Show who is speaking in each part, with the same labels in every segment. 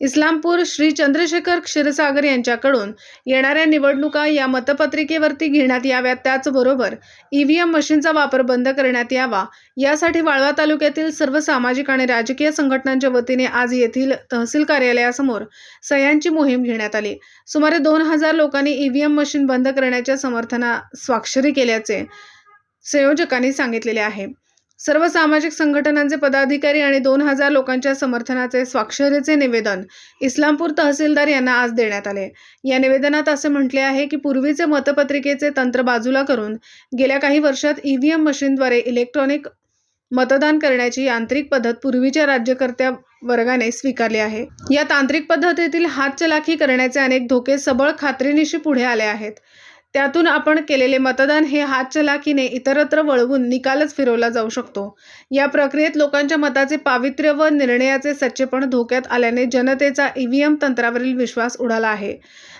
Speaker 1: इस्लामपूर श्री चंद्रशेखर क्षीरसागर यांच्याकडून येणाऱ्या निवडणुका या मतपत्रिकेवरती घेण्यात याव्यात. त्याचबरोबर ईव्हीएम मशीनचा वापर बंद करण्यात यावा. यासाठी वाळवा तालुक्यातील सर्व सामाजिक आणि राजकीय संघटनांच्या वतीने आज येथील तहसील कार्यालयासमोर सह्यांची मोहीम घेण्यात आली. सुमारे दोन हजार लोकांनी ईव्हीएम मशीन बंद करण्याच्या समर्थना स्वाक्षरी केल्याचे संयोजकांनी सांगितलेले आहे. सर्व सामाजिक संघटनांचे पदाधिकारी आणि दोन हजार लोकांच्या समर्थनाचे स्वाक्षरीचे निवेदन इस्लामपूर तहसीलदार यांना आज देण्यात आले. या निवेदनात असे म्हटले आहे की पूर्वीचे मतपत्रिकेचे तंत्र बाजूला करून गेल्या काही वर्षात ईव्हीएम मशीनद्वारे इलेक्ट्रॉनिक मतदान करण्याची यांत्रिक पद्धत पूर्वीच्या राज्यकर्त्या वर्गाने स्वीकारली आहे. या तांत्रिक पद्धतीतील हातचलाखी करण्याचे अनेक धोके सबळ खात्रीनिशी पुढे आले आहेत. त्यातून आपण केलेले मतदान हे हातचलाखीने इतरत्र वळवून निकालच फिरवला जाऊ शकतो. या प्रक्रियेत लोकांच्या मताचे पावित्र्य व निर्णयाचे सच्चेपण धोक्यात आल्याने जनतेचा ईव्हीएम तंत्रावरील विश्वास उडाला आहे.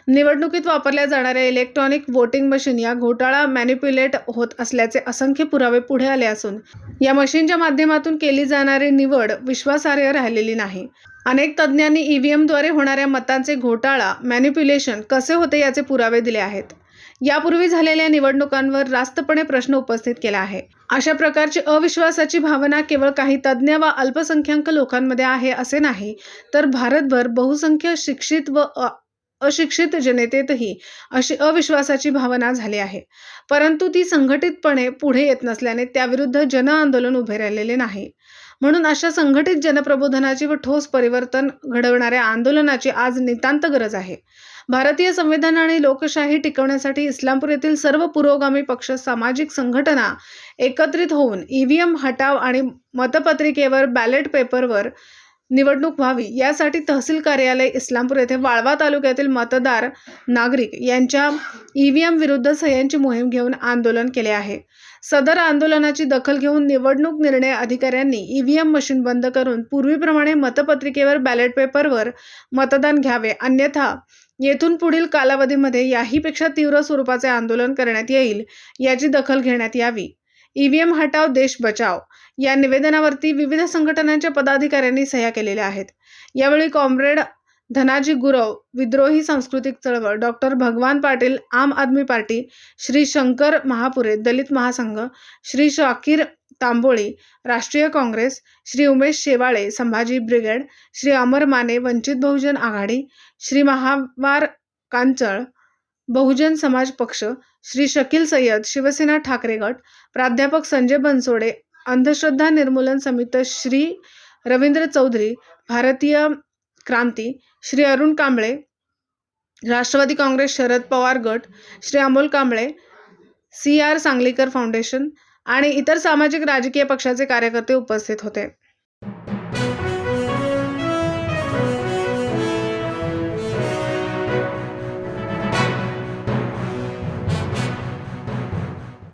Speaker 1: निवडणुकीत वापरल्या जाणाऱ्या इलेक्ट्रॉनिक वोटिंग मशीन या घोटाळा मॅनिप्युलेट होत असल्याचे असंख्य पुरावे पुढे आले असून या मशीनच्या माध्यमातून केली जाणारी निवड विश्वासार्ह राहिलेली नाही. अनेक तज्ज्ञांनी ईव्हीएमद्वारे होणाऱ्या मतांचे घोटाळा मॅनिप्युलेशन कसे होते याचे पुरावे दिले आहेत. यापूर्वी झालेल्या निवडणुकांवर रास्तपणे प्रश्न उपस्थित केला आहे. अशा प्रकारची अविश्वासाची भावना केवळ काही तज्ज्ञ व अल्पसंख्याक लोकांमध्ये आहे असे नाही तर भारतभर बहुसंख्य शिक्षित व अशिक्षित जनतेतही अशी अविश्वासाची भावना झाली आहे. परंतु ती संघटितपणे पुढे येत नसल्याने त्याविरुद्ध जन आंदोलन उभे राहिलेले नाही. म्हणून अशा संघटित जनप्रबोधनाची व ठोस परिवर्तन घडवणाऱ्या आंदोलनाची आज नितांत गरज आहे. भारतीय संविधान आणि लोकशाही टिकवण्यासाठी इस्लामपूर येथील सर्व पुरोगामी पक्ष सामाजिक संघटना एकत्रित होऊन ईव्हीएम हटाव आणि मतपत्रिकेवर बॅलेट पेपरवर निवडणूक व्हावी यासाठी तहसील कार्यालय इस्लामपूर येथे वाळवा तालुक्यातील मतदार नागरिक यांच्या ईव्हीएम विरुद्ध सह्यांची मोहीम घेऊन आंदोलन केले आहे. सदर आंदोलनाची दखल घेऊन निवडणूक निर्णय अधिकाऱ्यांनी ईव्हीएम मशीन बंद करून पूर्वीप्रमाणे मतपत्रिकेवर बॅलेट पेपरवर मतदान घ्यावे. अन्यथा येथून पुढील कालावधीमध्ये याहीपेक्षा तीव्र स्वरूपाचे आंदोलन करण्यात येईल याची दखल घेण्यात यावी. ईव्हीएम हटाव देश बचाव या निवेदनावरती विविध संघटनांच्या पदाधिकाऱ्यांनी सह्या केलेल्या आहेत. यावेळी कॉम्रेड धनाजी गुरव विद्रोही सांस्कृतिक चळवळ doctor Bhagwan Patil Aam Aadmi party Shri Shankar Mahapure Dalit Mahasangh Shri Shakir Tamboli Rashtriya Congress Shri Umesh Shewale Sambhaji brigade Shri Amar Mane Vanchit Bahujan Aghadi Shri Mahavar Kanchal Bahujan Samaj Paksha Shri Shakeel Syed Shiv Sena Thackeray गट प्राध्यापक संजय बनसोडे अंधश्रद्धा निर्मूलन समिती श्री रवींद्र चौधरी भारतीय क्रांती श्री अरुण कांबळे राष्ट्रवादी काँग्रेस शरद पवार गट Shri Amol Kamble C R Sangalikar foundation आणि इतर सामाजिक राजकीय पक्षाचे कार्यकर्ते उपस्थित होते.